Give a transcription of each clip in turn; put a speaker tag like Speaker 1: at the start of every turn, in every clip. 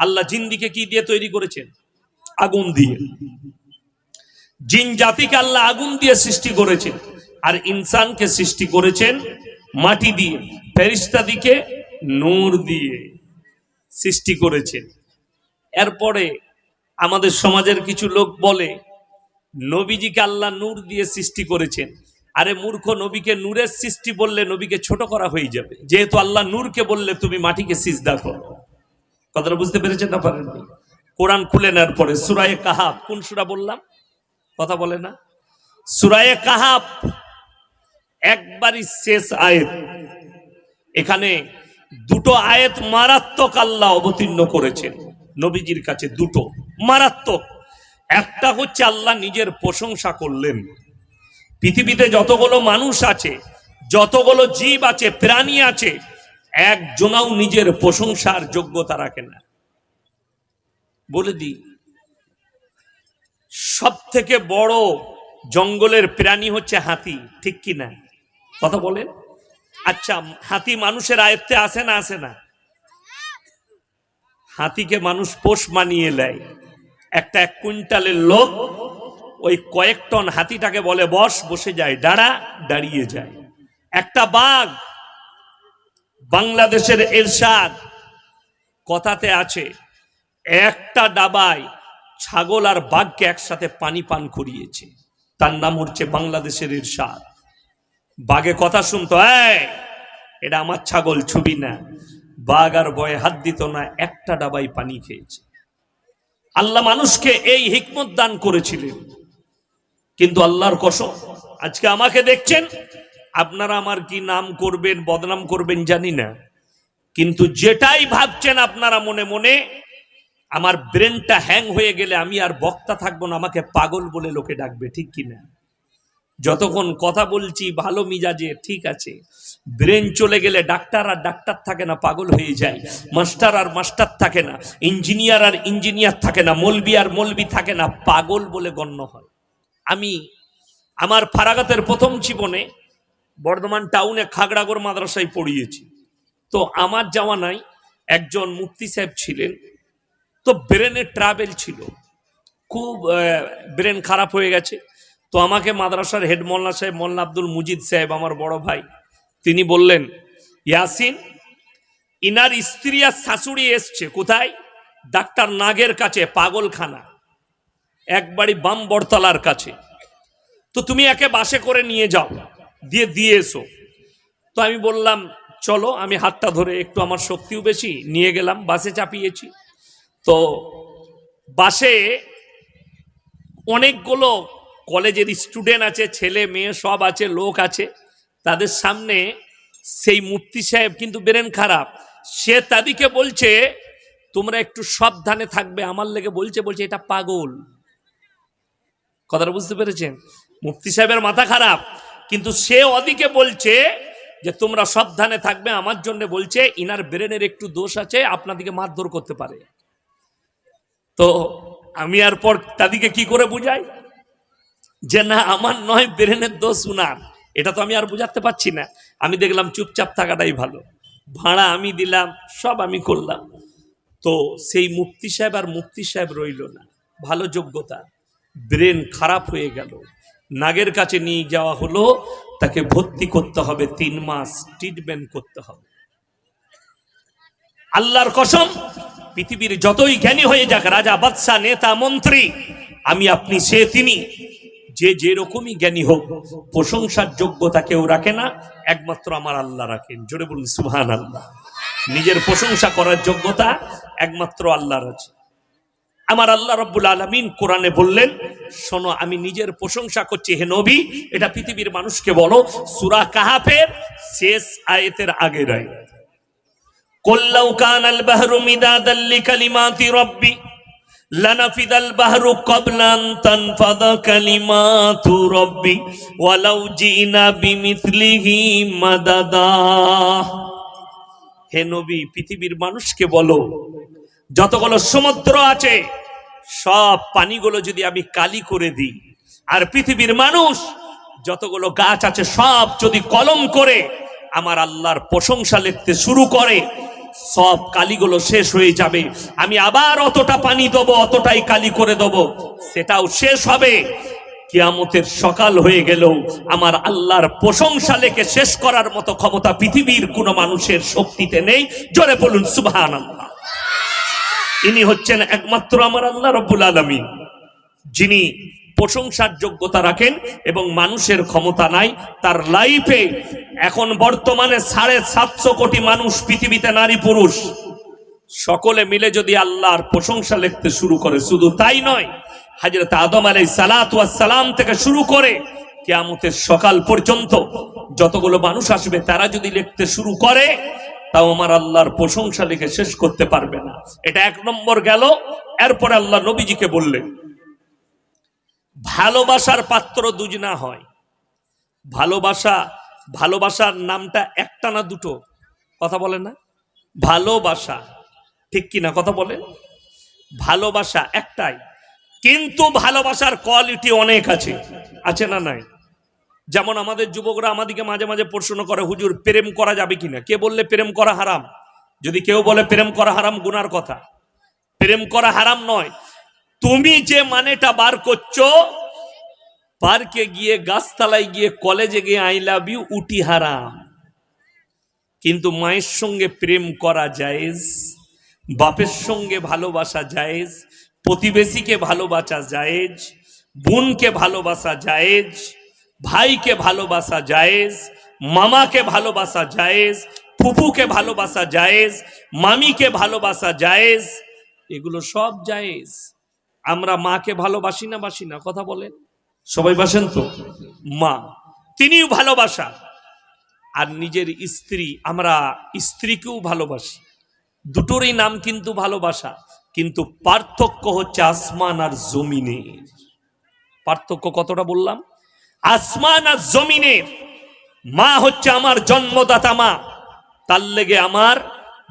Speaker 1: আল্লাহ জিন্দিকে কি দিয়ে তৈরি করেছেন? আগুন দিয়ে। জিন জাতিকে আল্লাহ আগুন দিয়ে সৃষ্টি করেছেন। আর ইনসানকে সৃষ্টি করেছেন মাটি দিয়ে ফেরিস্তাদিকে নূর দিয়ে সৃষ্টি করেছেন। এরপরে আমাদের সমাজের কিছু লোক বলে, নবীজিকে আল্লাহ নূর দিয়ে সৃষ্টি করেছেন। আরে মূর্খ, নবীকে নূরের সৃষ্টি বললে নবীকে ছোট করা হয়ে যাবে। যেহেতু আল্লাহ নূরকে বললে তুমি মাটিকে সিজদা করো। কথাটা বুঝতে পেরেছেন না পারেননি কোরআন খুলে নেওয়ার পরে, সুরায়ে কাহাব, কোন সুরা বললাম? কথা বলে না। সুরায়ে কাহাব, একবারই শেষ আয়াত। এখানে দুটো আয়েত মারাত্মক আল্লাহ অবতীর্ণ করেছেন। নবীজির কাছে দুটো। মারাত্মক। একটা হচ্ছে আল্লাহ নিজের প্রশংসা করলেন। পৃথিবীতে যতগুলো মানুষ আছে, যতগুলো জীব আছে, প্রাণী আছে একজনাও নিজের প্রশংসার যোগ্যতা রাখে না। বলে দিই সব থেকে বড় জঙ্গলের প্রাণী হচ্ছে হাতি, ঠিক কি না? কথা বলেন। আচ্ছা হাতি মানুষের আয়ত্তে আসে না আসে না? হাতিকে মানুষ পোষ মানিয়ে নেয়। একটা এক কুইন্টালের লোক ওই কয়েক টন হাতিটাকে বলে, বস, বসে যায়, দাঁড়া, দাঁড়িয়ে যায়। একটা বাঘ বাংলাদেশের এরশাদ কথাতে আছে, একটা ডাবায় ছাগল আর বাঘকে একসাথে পানি পান করিয়েছে। তার নাম হচ্ছে বাংলাদেশের ইরশাদ বাঘে কথা শুনতো এটা আমার ছাগল, ছবি না। বাঘ আর বয়ে হাত দিত না, একটা ডাবাই পানি খেয়েছে। আল্লাহ মানুষকে এই হিকমত দান করেছিলেন। কিন্তু আল্লাহর কসম, আজকে আমাকে দেখছেন আপনারা আমার কি নাম করবেন, বদনাম করবেন জানি না। কিন্তু যেটাই ভাবছেন আপনারা মনে মনে, আমার ব্রেনটা হ্যাং হয়ে গেলে আমি আর বক্তা থাকব না, আমাকে পাগল বলে লোকে ডাকবে, ঠিক কিনা যতক্ষণ কথা বলছি, ভালো মিজাজে, ঠিক আছে। ব্রেন চলে গেলে ডাক্তার আর ডাক্তার থাকে না, পাগল হয়ে যায়। মাস্টার আর মাস্টার থাকে না, ইঞ্জিনিয়ার আর ইঞ্জিনিয়ার থাকে না, মলবি আর মলবি থাকে না, পাগল বলে গণ্য হয়। আমি আমার ফারাগাতের প্রথম জীবনে বর্ধমান টাউনে খাগড়াগড় মাদ্রাসায় পড়িয়েছি। তো আমার যাওয়া নাই, একজন মুফতি সাহেব ছিলেন। তো ব্রেনের ট্রাভেল ছিল। খুব ব্রেন খারাপ হয়ে গেছে। তো আমাকে মাদ্রাসার হেড মোল্লা সাহেব মোল্লা আব্দুল মুজিদ সাহেব, আমার বড় ভাই, তিনি বললেন, ইয়াসিন, ইনার স্ত্রী আর শাশুড়ি এসছে, কোথায়? ডাক্তার নাগের কাছে, পাগলখানা, একবারই বাম বড়তলার কাছে। তো তুমি একে বাসে করে নিয়ে যাও। দিয়ে দিয়ে এসো। তো আমি বললাম, চলো, আমি হাতটা ধরে একটু আমার শক্তিও বেশি, নিয়ে গেলাম, বাসে চাপিয়েছি। তো বাসে অনেকগুলো কলেজের স্টুডেন্ট আছে, ছেলে, মেয়ে, সব আছে, লোক আছে। তাদের সামনে সেই মূর্তি সাহেব কিন্তু বেরেন খারাপ। সে তাদিকে বলছে, তোমরা একটু সাবধানে থাকবে। আমার লেগে বলছে বলছে, এটা পাগল। কথাটা বুঝতে পেরেছেন? মুফতি সাহেবের মাথা খারাপ। কিন্তু সে ওদিকে বলছে যে, তোমরা সাবধানে থাকবে। আমার জন্য বলছে, ইনার ব্রেনের একটু দোষ আছে আপনাদিকে মারধর করতে পারে। তো আমি আর পর তাদিকে কি করে বুঝাই? যে, না, আমার নয়, ব্রেনের দোষ উনার। এটা তো আমি আর বুঝাতে পারছি না। আমি দেখলাম চুপচাপ থাকাটাই ভালো। ভাড়া আমি দিলাম, সব আমি করলাম। তো সেই মুফতি সাহেব আর মুফতি সাহেব রইল না। ভালো যোগ্যতা। ব্রেন খারাপ হয়ে গেল। নাগের কাছে নিয়ে যাওয়া হলো, তাকে ভর্তি করতে হবে তিন মাস ট্রিটমেন্ট করতে হবে। আল্লাহর কসম, পৃথিবীর যতই জ্ঞানী হয়ে যাক, রাজা বাদশাহ নেতা, মন্ত্রী, আমি আপনি সে তিনি, যে যেরকমই জ্ঞানী হোক, প্রশংসার যোগ্যতা কেউ রাখে না, একমাত্র আমার আল্লাহ রাখেন। জোরে বলুন সুহান আল্লাহ নিজের প্রশংসা করার যোগ্যতা একমাত্র আল্লাহর আছে। আমার আল্লাহ রব্বুল আলমিন কোরআনে বললেন শোনো আমি নিজের প্রশংসা করছি হে নবী এটা পৃথিবীর মানুষকে বলো সুরা কাহাফের শেষ আয়েতের আগের আয়াত قل لو كان البحر مدادا لكلمات ربي لنفذ البحر قبل أن تنفذ كلمات ربي ولو جئنا بمثله مددا হে নবী পৃথিবীর মানুষকে বলো যতগুলো সমুদ্র আছে, সব পানিগুলো যদি আমি কালি করে দিই, আর পৃথিবীর মানুষ যতগুলো গাছ আছে, সব যদি কলম করে আমার আল্লাহর প্রশংসা লিখতে শুরু করে, সব কালিগুলো শেষ হয়ে যাবে। আমি আবার অতটা পানি দেবো, অতটাই কালি করে দেবো। সেটাও শেষ হবে। কিয়ামতের সকাল হয়ে গেলেও আমার আল্লাহর প্রশংসা লেখে শেষ করার মতো ক্ষমতা পৃথিবীর কোনো মানুষের শক্তিতে নেই। জোরে বলুন সুবহান আল্লাহ ইনি হচ্ছেন একমাত্র আমার আল্লাহ রব্বুল আলমী যিনি প্রশংসার যোগ্যতা রাখেন এবং মানুষের ক্ষমতা নাই, তার লাইফে এখন বর্তমানে সাড়ে সাতশো কোটি মানুষ পৃথিবীতে নারী পুরুষ। সকলে মিলে যদি আল্লাহর প্রশংসা লিখতে শুরু করে, শুধু তাই নয়, হাজরত আদম আলাই সালাম থেকে শুরু করে কেয়ামতের সকাল পর্যন্ত যতগুলো মানুষ আসবে, তারা যদি লিখতে শুরু করে তাও আমার আল্লাহর প্রশংসা লিখে শেষ করতে পারবে না। এটা এক নম্বর গেল। এরপরে আল্লাহ নবীজিকে বললেন, ভালোবাসার পাত্র দুজনা হয়। ভালোবাসা, ভালোবাসার নামটা একটা না দুটো? কথা বলে না? ভালোবাসা। ঠিক কি না কথা বলেন ভালোবাসা একটাই। কিন্তু ভালোবাসার কোয়ালিটি অনেক আছে। আছে না নাই? যেমন আমাদের যুবকরা আমাদেরকে মাঝে মাঝে প্রশ্ন করে, হুজুর, প্রেম করা যাবে কিনা? কে বললে, প্রেম করা হারাম। যদি কেউ বলে, প্রেম করা হারাম, গুনার কথা। প্রেম করা হারাম নয়। তুমি যে মানেটা বার করছ, পার্কে গিয়ে, গাছতলায় গিয়ে, কলেজে গিয়ে, আই লাভ ইউ, উটি হারাম। কিন্তু মায়ের সঙ্গে প্রেম করা জায়েজ, বাপের সঙ্গে ভালোবাসা জায়েজ, প্রতিবেশীকে ভালোবাসা জায়েজ, বোনকে ভালোবাসা জায়েজ ভাইকে ভালোবাসা জায়েজ, মামাকে ভালোবাসা জায়েজ ফুপুকে ভালোবাসা জায়েজ, মামিকে ভালোবাসা জায়েজ, এগুলো সব জায়েজ। আমরা মাকে ভালোবাসি না বাসি না, কথা বলেন। সবাই বাসেন তো? মা, তিনিও ভালোবাসা। আর নিজের স্ত্রী, আমরা স্ত্রীকেও ভালোবাসি। দুটোরই নাম কিন্তু ভালোবাসা, কিন্তু পার্থক্য হচ্ছে আসমান আর জমিনের। পার্থক্য কতটা বললাম? আসমান আর জমিনের মা হচ্ছে আমার জন্মদাতা মা। তার লেগে আমার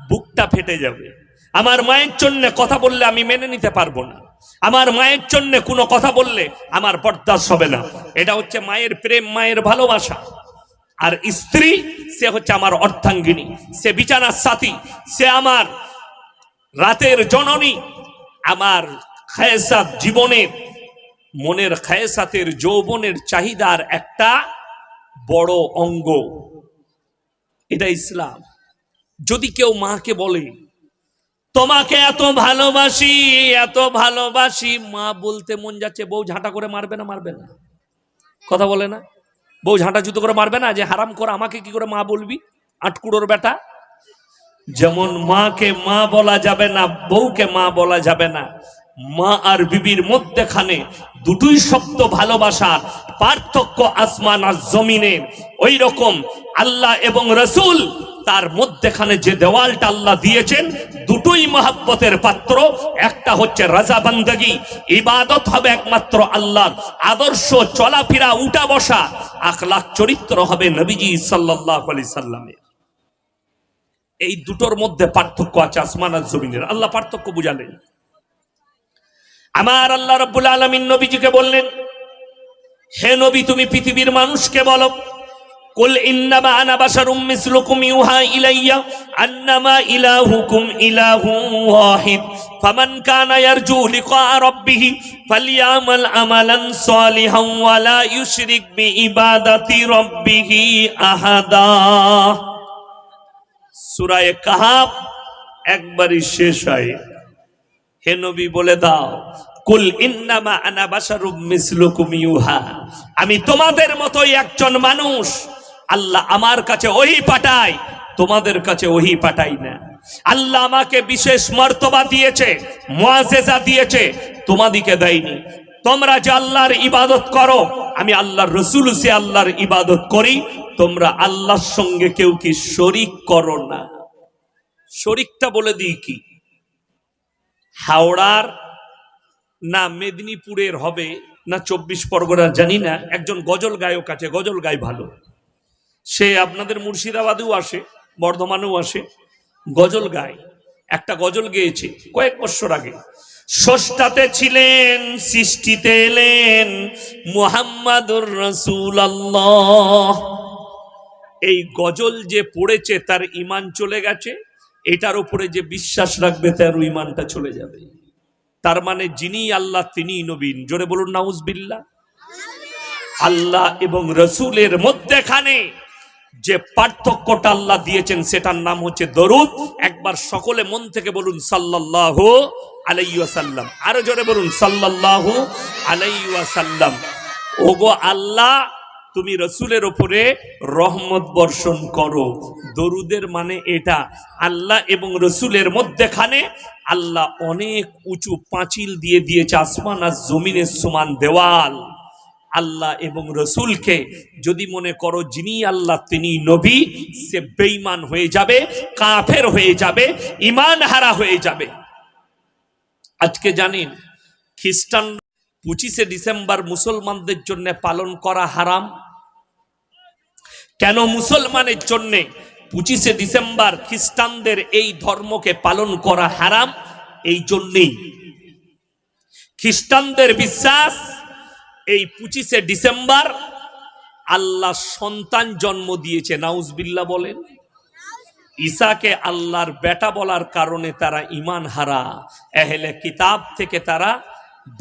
Speaker 1: বুকটা ফেটে যাবে। আমার মায়ের জন্য কথা বললে আমি মেনে নিতে পারব না। আমার মায়ের জন্য কোনো কথা বললে আমার বরদাস্ত হবে না। এটা হচ্ছে মায়ের প্রেম, মায়ের ভালোবাসা। আর স্ত্রী, সে হচ্ছে আমার অর্থাঙ্গিনী সে বিছানার সাথী, সে আমার রাতের জননী, আমার খায়সাত জীবনের মনের খায়সাতের যৌবনের চাহিদার একটা বড় অঙ্গ। এটা ইসলাম। যদি কেউ মাকে বলে, তোমাকে এত ভালোবাসি এত ভালোবাসি। মা বলতে মন যাচ্ছে, বউ ঝাঁটা করে মারবে না মারবে না। কথা বলে না। বউ ঝাঁটা জুতো করে মারবে না, যে হারাম করে, আমাকে কি করে মা বলবি? আটকুড়োর বেটা। যেমন মাকে মা বলা যাবে না, বউকে মা বলা যাবে না। মা আর বিবির মধ্যেখানে দুটোই শব্দ ভালোবাসার পার্থক্য আসমান আর জমিনের। ওই রকম আল্লাহ এবং রসুল তার মধ্যেখানে যে দেওয়ালটা আল্লাহ দিয়েছেন, দুটোই মহাব্বতের পাত্র। একটা হচ্ছে রাজা বান্দগি, ইবাদত হবে একমাত্র আল্লাহ আদর্শ চলাফেরা, উঠা বসা, আখলাখ চরিত্র হবে নবীজি সাল্লাহ আলি সাল্লামের। এই দুটোর মধ্যে পার্থক্য আছে আসমান আর জমিনের। আল্লাহ পার্থক্য বুঝালেন। আমার আল্লাহ রব্বুল আলমিন নবীজিকে বললেন, হে নবী, তুমি পৃথিবীর মানুষকে বলো, কুল ইউহা ইলাইয়া আহাদা। একবারই শেষ হয়। হে নবী বলে দাও, কুল ইন্নামা আনা বাশারুম মিসলুকুম ইউহা। আমি তোমাদের মতোই একজন মানুষ। আল্লাহ আমার কাছে ওহি পাঠায়, তোমাদের কাছে ওহি পাঠাই না। আল্লাহ আমাকে বিশেষ মর্তবা দিয়েছে মুআজেজা দিয়েছে, তোমাদিকে দেয়নি। তোমরা যে আল্লাহর ইবাদত করো, আমি আল্লাহর রসুল সে আল্লাহর ইবাদত করি, তোমরা আল্লাহর সঙ্গে কেউ কি শরিক করো না। শরিকটা বলে দিই কি? হাওড়ার, না মেদিনীপুরের হবে, না চব্বিশ পরগনা, জানি না, একজন গজল গায়ক আছে, গজল গায় ভালো। সে আপনাদের মুর্শিদাবাদেও আসে, বর্ধমানেও আসে, গজল গায়। একটা গজল গেয়েছে কয়েক বছর আগে। ষষ্ঠাতে ছিলেন, সৃষ্টিতে এলেন মুহাম্মাদুর রসুল আল্লাহ এই গজল যে পড়েছে, তার ইমান চলে গেছে। এটার উপরে যে বিশ্বাস রাখবে, তার ইমানটা চলে যাবে। তার মানে যিনি আল্লাহ তিনি নবীন। জোরে বলুন নাউজবিল্লা আল্লাহ এবং রসুলের মধ্যেখানে যে পার্থক্যটা আল্লাহ দিয়েছেন, সেটার নাম হচ্ছে দরুদ। একবার সকলে মন থেকে বলুন সাল্লাহ আলাইসাল্লাম আরও জোরে বলুন সাল্লাহ আলাইসাল্লাম ওগো আল্লাহ তুমি রসুলের ওপরে রহমত বর্ষণ করো। দরুদের মানে এটা, আল্লাহ এবং রসুলের মধ্যেখানে আল্লাহ অনেক উঁচু পাঁচিল দিয়ে দিয়েছে, আসমান আর জমিনের সমান দেওয়াল। আল্লাহ এবং রসুলকে যদি মনে করো যিনি আল্লাহ, তিনি নবী, সে বেঈমান হয়ে যাবে, কাফের হয়ে যাবে ইমান হারা হয়ে যাবে। আজকে জানেন খ্রিস্টান পঁচিশে ডিসেম্বর মুসলমানদের জন্য পালন করা হারাম। কেন মুসলমানের জন্য পঁচিশে ডিসেম্বর খ্রিস্টানদের এই ধর্মকে পালন করা হারাম? এই জন্যেই। খ্রিস্টানদের বিশ্বাস, এই পঁচিশে ডিসেম্বর আল্লাহ সন্তান জন্ম দিয়েছে। নাউজবিল্লা বলেন ঈশাকে আল্লাহর বেটা বলার কারণে তারা ইমান হারা। এহেলে কিতাব থেকে তারা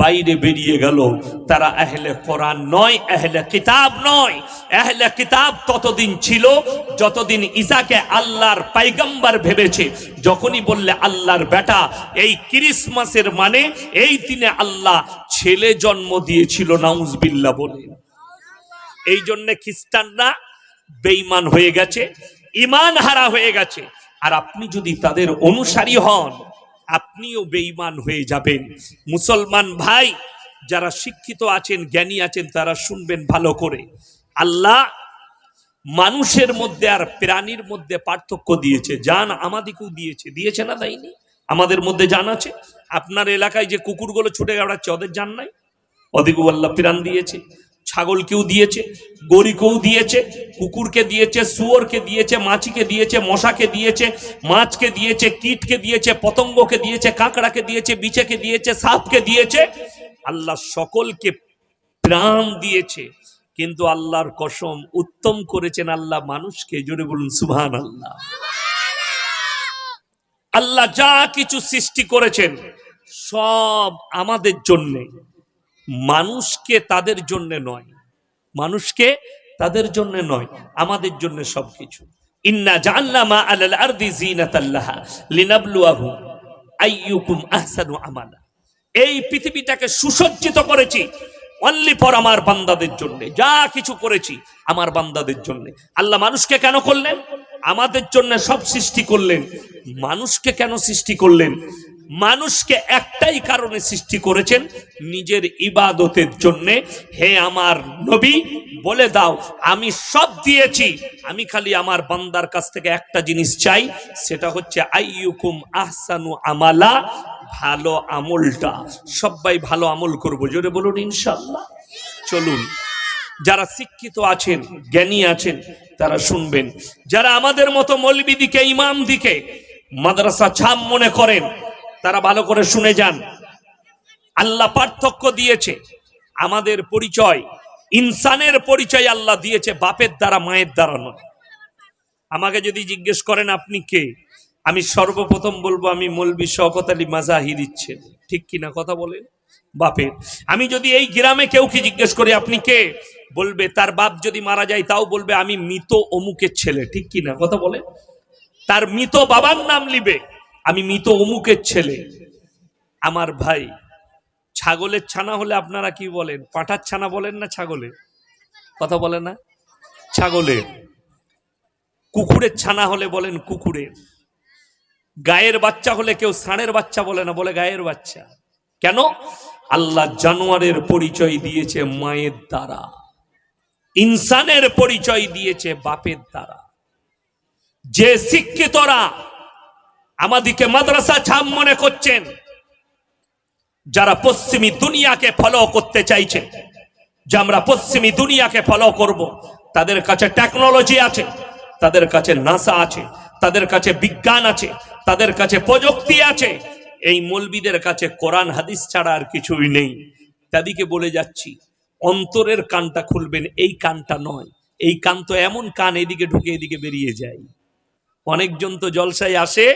Speaker 1: বাইরে বেরিয়ে গেল। তারা আহলে কোরআন নয়, আহলে কিতাব নয়। আহলে কিতাব ততদিন ছিল যতদিন ঈসাকে আল্লাহর পাইগাম্বার ভেবেছে। যখনই বললে আল্লাহর বেটা, এই ক্রিসমাসের মানে এই দিনে আল্লাহ ছেলে জন্ম দিয়েছিল নাউজবিল্লা বলে। এই জন্যে খ্রিস্টানরা বেইমান হয়ে গেছে ইমান হারা হয়ে গেছে। আর আপনি যদি তাদের অনুসারী হন আপনিও বেঈমান হয়ে যাবেন। মুসলমান ভাই, যারা শিক্ষিত আছেন, জ্ঞানী আছেন, তারা শুনবেন ভালো করে। আল্লাহ মানুষের মধ্যে আর প্রাণীর মধ্যে পার্থক্য দিয়েছে। জান আমাদিকেও দিয়েছে। দিয়েছে না তাইনি আমাদের মধ্যে জান আছে? আপনার এলাকায় যে কুকুরগুলো ছুটে বেড়াচ্ছে, ওদের জান নাই? ওদিকেও আল্লাহ প্রাণ দিয়েছে। ছাগলকেও দিয়েছে, গরিকেও দিয়েছে, কুকুরকে দিয়েছে, শুয়োরকে দিয়েছে, মাছিকে দিয়েছে, মশাকে দিয়েছে, মাছকে দিয়েছে, কীটকে দিয়েছে, পতঙ্গকে দিয়েছে, কাঁকড়াকে দিয়েছে, বিছেকে দিয়েছে, সাপকে দিয়েছে। আল্লাহ সকলকে প্রাণ দিয়েছে, কিন্তু আল্লাহর কসম উত্তম করেছেন আল্লাহ মানুষকে, জোরে বলুন সুবহান আল্লাহ আল্লাহ যা কিছু সৃষ্টি করেছেন, সব আমাদের জন্যে। মানুষকে তাদের জন্য নয়। মানুষকে তাদের জন্য নয়, আমাদের জন্য সবকিছু। ইন্না জাআলনা মা আলাল আরদি জিনাতাল্লাহা লিনাবলুয়াহুম আইয়ুকুম আহসানু আমালা। এই পৃথিবীটাকে সুসজ্জিত করেছি অনলি ফর আমার বান্দাদের জন্য। যা কিছু করেছি আমার বান্দাদের জন্য। আল্লাহ মানুষকে কেন করলেন? আমাদের জন্য সব সৃষ্টি করলেন। মানুষকে কেন সৃষ্টি করলেন? মানুষকে একটাই কারণে সৃষ্টি করেছেন নিজের ইবাদতের জন্যে। হে আমার নবী, বলে দাও, আমি সব দিয়েছি, আমি খালি আমার বান্দার কাছ থেকে একটা জিনিস চাই, সেটা হচ্ছে আইয়ুকুম আহসানু আমালা, ভালো আমলটা। সবাই ভালো আমল করব, জোরে বলুন ইনশাল্লাহ চলুন, যারা শিক্ষিত আছেন, জ্ঞানী আছেন, তারা শুনবেন। যারা আমাদের মতো মৌলবি দিকে, ইমাম দিকে, মাদ্রাসা ছাম মনে করেন তারা ভালো করে শুনে যান। আল্লাহ পার্থক্য দিয়েছে। আমাদের পরিচয়, ইনসানের পরিচয় আল্লাহ দিয়েছে, বাপের দ্বারা, মায়ের দ্বারা নয়। আমাকে যদি জিজ্ঞেস করেন আপনি কে, আমি সর্বপ্রথম বলব আমি মৌলবি শওকত আলী মাজাহির ইচ্ছে। ঠিক কিনা কথা বলেন? বাপের। আমি যদি এই গ্রামে কেউ কি জিজ্ঞেস করি, আপনি কে? বলবে, তার বাপ যদি মারা যায়, তাও বলবে, আমি মৃত অমুকের ছেলে। ঠিক কিনা কথা বলে তার মৃত বাবার নাম লিবে। আমি মৃত অমুকের ছেলে। আমার ভাই। ছাগলের ছানা হলে আপনারা কি বলেন? পাঁঠার ছানা বলেন না ছাগলে কথা বলে না? ছাগলের। কুকুরের ছানা হলে বলেন কুকুরের। গায়ের বাচ্চা হলে কেউ ষাঁড়ের বাচ্চা বলে না, বলে গায়ের বাচ্চা। কেন? আল্লাহ জানোয়ারের পরিচয় দিয়েছে মায়ের দ্বারা। ইনসানের পরিচয় দিয়েছে বাপের দ্বারা। যে শিক্ষিতরা আমাদিকে মাদ্রাসা ছাম মনে করছেন, যারা পশ্চিমী দুনিয়াকে ফলো করতে চাইছে, যে আমরা পশ্চিমী দুনিয়াকে ফলো করব। তাদের কাছে টেকনোলজি আছে, তাদের কাছে নাসা আছে, তাদের কাছে বিজ্ঞান আছে, তাদের কাছে প্রযুক্তি আছে, এই মলবিদের কাছে কোরআন, হাদিস ছাড়া আর কিছুই নেই তাদেরকে বলে যাচ্ছি, অন্তরের কানটা খুলবেন, এই কানটা নয়, এই কান তো এমন কান, এদিকে ঢুকে এদিকে বেরিয়ে যায় অনেকজন তো জলসায় আসে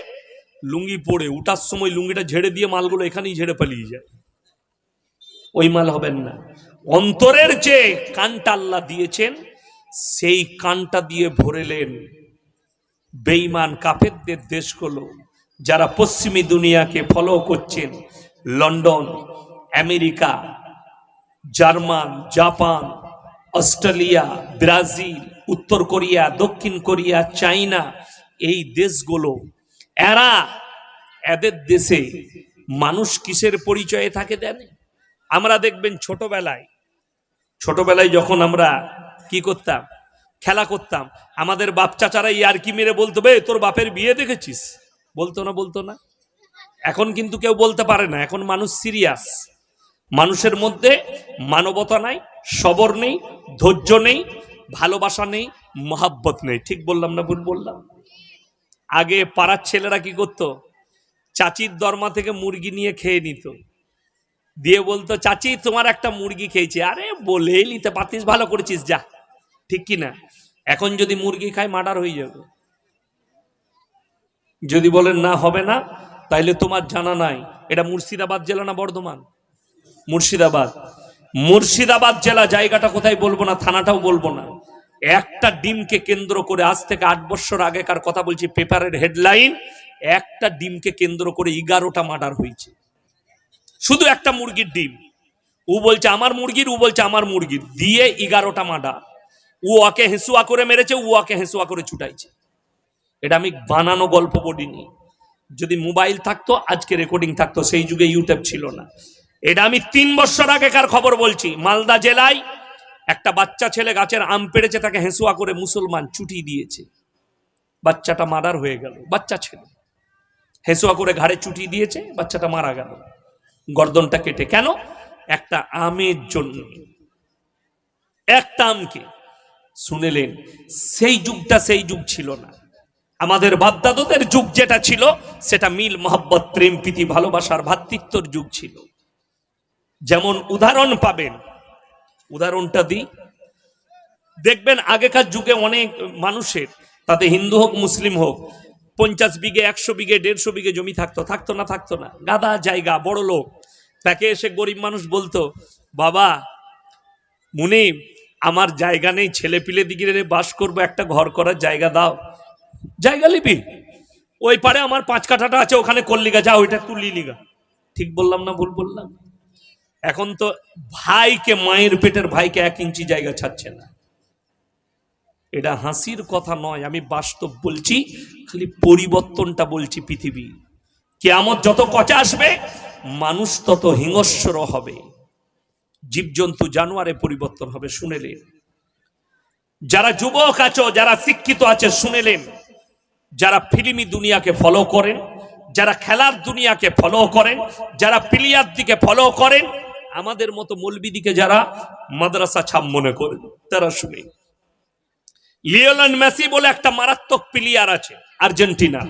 Speaker 1: লুঙ্গি পরে, উঠার সময় লুঙ্গিটা ঝেড়ে দিয়ে মালগুলো এখানেই ঝেড়ে পালিয়ে যায়। ওই মাল হবেন না। অন্তরের যে কানটা আল্লাহ দিয়েছেন, সেই কানটা দিয়ে ভরেলেন বেইমান কাফেরদের দেশগুলো, যারা পশ্চিমী দুনিয়াকে ফলো করছেন। London, America, German, Japan, Australia, Brazil, উত্তর কোরিয়া, দক্ষিণ কোরিয়া চাইনা এই দেশগুলো এরা এদের দেশে মানুষ কিসের পরিচয়ে থাকে দেন? আমরা দেখবেন ছোটবেলায় ছোটবেলায় যখন আমরা কি করতাম? খেলা করতাম। আমাদের বাপ চাচারা ইয়ার কি মেরে বলতো, বে, তোর বাপের বিয়ে দেখেছিস? বলতো না বলতো না। এখন কিন্তু কেউ বলতে পারে না। এখন মানুষ সিরিয়াস। মানুষের মধ্যে মানবতা নাই, সবর নেই, ধৈর্য নেই, ভালোবাসা নেই, মহাব্বত নেই। ঠিক বললাম না ভুল বললাম? আগে পাড়ার ছেলেরা কি করতো? চাচির দরমা থেকে মুরগি নিয়ে খেয়ে নিত। দিয়ে বলতো, চাচি, তোমার একটা মুরগি খেয়েছি। আরে, বলেই নিতে পারতিস, ভালো করেছিস, যা। ঠিক কি না এখন যদি মুরগি খায় মার্ডার হয়ে যাবে। যদি বলেন, না, হবে না, তাইলে তোমার জানা নাই। এটা মুর্শিদাবাদ জেলা না বর্ধমান? মুর্শিদাবাদ। মুর্শিদাবাদ জেলা, জায়গাটা কোথায় বলব না, থানাটাও বলব না। একটা ডিমকে কেন্দ্র করে আজ থেকে আট বছর আগেকার কথা বলছি, পেপারের হেডলাইন, একটা ডিমকে কেন্দ্র করে এগারোটা মার্ডার হয়েছে। শুধু একটা মুরগির ডিম। ও বলছে, আমার মুরগির? ও বলছে, আমার মুরগির। দিয়ে এগারোটা মার্ডার। ও ওকে হেসুয়া করে মেরেছে, ও ওকে হেসুয়া করে ছুটাইছে। এটা আমি বানানো গল্প বলিনি। যদি মোবাইল থাকতো, আজকে রেকর্ডিং থাকতো, সেই যুগে ইউটিউব ছিল না। এটা আমি তিন বছর আগেকার খবর বলছি, মালদা জেলায় একটা বাচ্চা ছেলে গাছের আম পেড়েছে, তাকে হেসুয়া করে মুসলমান ছুটি দিয়েছে। বাচ্চাটা মার্ডার হয়ে গেল, বাচ্চা ছেলে। হেসুয়া করে ঘাড়ে চুটি দিয়েছে, বাচ্চাটা মারা গেল। গর্দনটা কেটে, কেন? একটা আমের জন্য। একটা আমকে, শুনেলেন, সেই যুগটা সেই যুগ ছিল না। আমাদের বাপদাদদের যুগ যেটা ছিল, সেটা মিল, মহব্বত, প্রেম, প্রীতি, ভালোবাসার ভাতৃত্বর যুগ ছিল। যেমন উদাহরণ পাবেন উদাহরণটা দিই। দেখবেন আগেকার যুগে অনেক মানুষের, তাতে হিন্দু হোক, মুসলিম হোক, পঞ্চাশ বিঘে, একশো বিঘে, দেড়শো বিঘে জমি থাকতো থাকতো না থাকতো না। গাদা জায়গা, বড় লোক। তাকে এসে গরিব মানুষ বলতো, বাবা মুনি আমার জায়গা নেই ছেলে পিলে দিকে বাস করব, একটা ঘর করার জায়গা দাও। জায়গা লিবি ওই পারে আমার পাঁচ কাঠাটা আছে, ওখানে করলিগা যা ওইটা তুলি লিগা। ঠিক বললাম না ভুল বললাম? এখন তো ভাইকে, মায়ের পেটের ভাইকে এক ইঞ্চি জায়গা ছাড়ছে না। এটা হাসির কথা নয়, আমি বাস্তব বলছি, খালি পরিবর্তনটা বলছি পৃথিবী। কেয়ামত যত কচা আসবে, মানুষ তত হিংস্র হবে। জীবজন্তু জানোয়ারে পরিবর্তন হবে, শুনেলেন। যারা যুবক আছো, যারা শিক্ষিত আছে, শুনেলেন। যারা ফিল্মি দুনিয়াকে ফলো করেন, যারা খেলার দুনিয়াকে ফলো করেন, যারা প্লেয়ার দিকে ফলো করেন আমাদের মতো মৌলবিদিকে যারা মাদ্রাসা ছাপ মনে করেন তারা শুনে। লিওলান মেসি বলে একটা মারাত্মক প্লেয়ার আছে, আর্জেন্টিনা।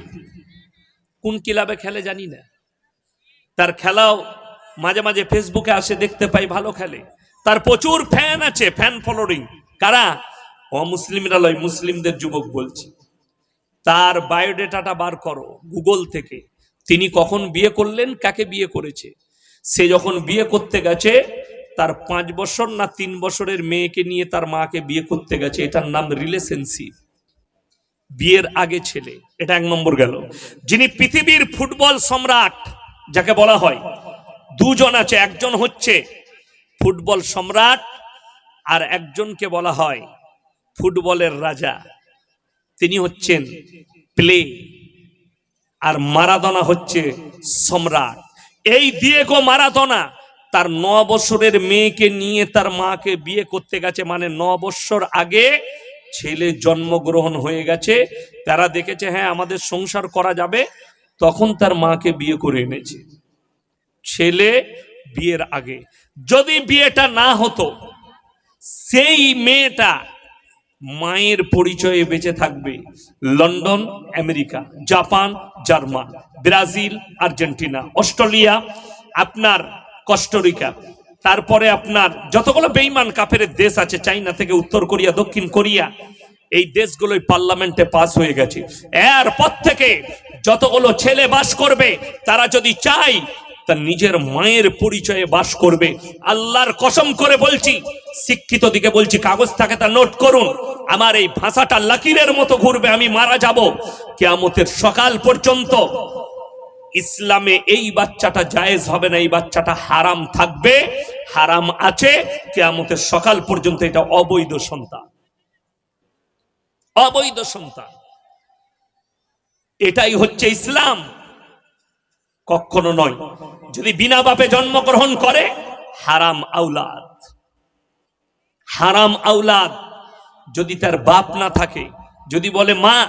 Speaker 1: কোন ক্লাবে খেলে জানি না। তার খেলাও মাঝে মাঝে ফেসবুকে আসে, দেখতে পাই, ভালো খেলে। তার প্রচুর ফ্যান আছে ফ্যান ফলোরিং কারা? অমুসলিমরা লয়, মুসলিমদের যুবক বলছি। তার বায়োডেটাটা বার করো গুগল থেকে। তিনি কখন বিয়ে করলেন, কাকে বিয়ে করেছে? সে যখন বিয়ে করতে গেছে, তার পাঁচ বছর না তিন বছরের মেয়েকে নিয়ে তার মাকে বিয়ে করতে গেছে, এটার নাম রিলেশনশিপ বিয়ের আগে ছেলে, এটা এক নম্বর গেল। যিনি পৃথিবীর ফুটবল সম্রাট, যাকে বলা হয়, দুজন আছে, একজন হচ্ছে ফুটবল সম্রাট আর একজনকে বলা হয় ফুটবলের রাজা। তিনি হচ্ছেন প্লে, আর মারাদনা হচ্ছে সম্রাট। এই দিয়েগো মারাদোনা তার ন বছরের মেয়েকে নিয়ে তার মাকে বিয়ে করতে গেছে। মানে ন বছর আগে ছেলে জন্মগ্রহণ হয়ে গেছে। তারা দেখেছে হ্যাঁ আমাদের সংসার করা যাবে। তখন তার মাকে বিয়ে করে এনেছে। ছেলে বিয়ের আগে। যদি বিয়েটা না হতো, সেই মেয়েটা মায়ের পরিচয়ে বেঁচে থাকবে London, America, Japan, German, Brazil, Argentina, Australia, আপনার কস্টোরিকা তারপরে আপনার যতগুলো বেইমান কাফের দেশ আছে, চাইনা থেকে উত্তর কোরিয়া, দক্ষিণ কোরিয়া, এই দেশগুলোই পার্লামেন্টে পাস হয়ে গেছে। এরপর থেকে যতগুলো ছেলে বাস করবে, তারা যদি চায় তার নিজের মায়ের পরিচয়ে বাস করবে। আল্লাহর কসম করে বলছি, শিক্ষিত দিকে বলছি, কাগজ থাকে তা নোট করুন। আমার এই ভাষাটা লাকিরের মতো ঘুরবে, আমি মারা যাব। কেয়ামতের সকাল পর্যন্ত ইসলামে এই বাচ্চাটা জায়েজ হবে না, এই বাচ্চাটা হারাম থাকবে, হারাম আছে। কেয়ামতের সকাল পর্যন্ত এটা অবৈধ সন্তান। অবৈধ সন্তান। এটাই হচ্ছে ইসলাম। কখনো নয়। যদি বিনা বাপে জন্মগ্রহণ করে, হারাম আউলাদ। হারাম আউলাদ। যদি তার বাপ না থাকে, যদি বলে, মা,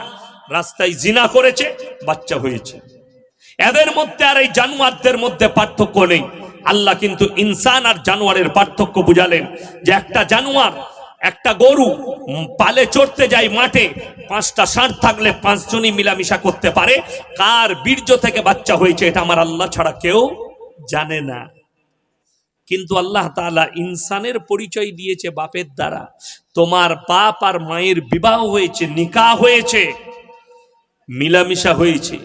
Speaker 1: রাস্তায় জিনা করেছে, বাচ্চা হয়েছে। এদের মধ্যে আর এই জানোয়ারদের মধ্যে পার্থক্য নেই। আল্লাহ কিন্তু ইনসান আর জানোয়ারের পার্থক্য বুঝালেন যে একটা জানোয়ার একটা গরু পালে চড়তে যায় মাঠে, পাঁচটা ষাঁড় থাকলে পাঁচজনই মিলামিশা করতে পারে। কার বীর্য থেকে বাচ্চা হয়েছে এটা আমার আল্লাহ ছাড়া কেউ জানে না। কিন্তু আল্লাহ তাআলা ইনসানের পরিচয় দিয়েছে বাপের দ্বারা। তোমার বাপ আর মায়ের বিবাহ হয়েছে নিকা হয়েছে, মিলামিশা হয়েছে।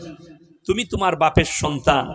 Speaker 1: তুমি তোমার বাপের সন্তান।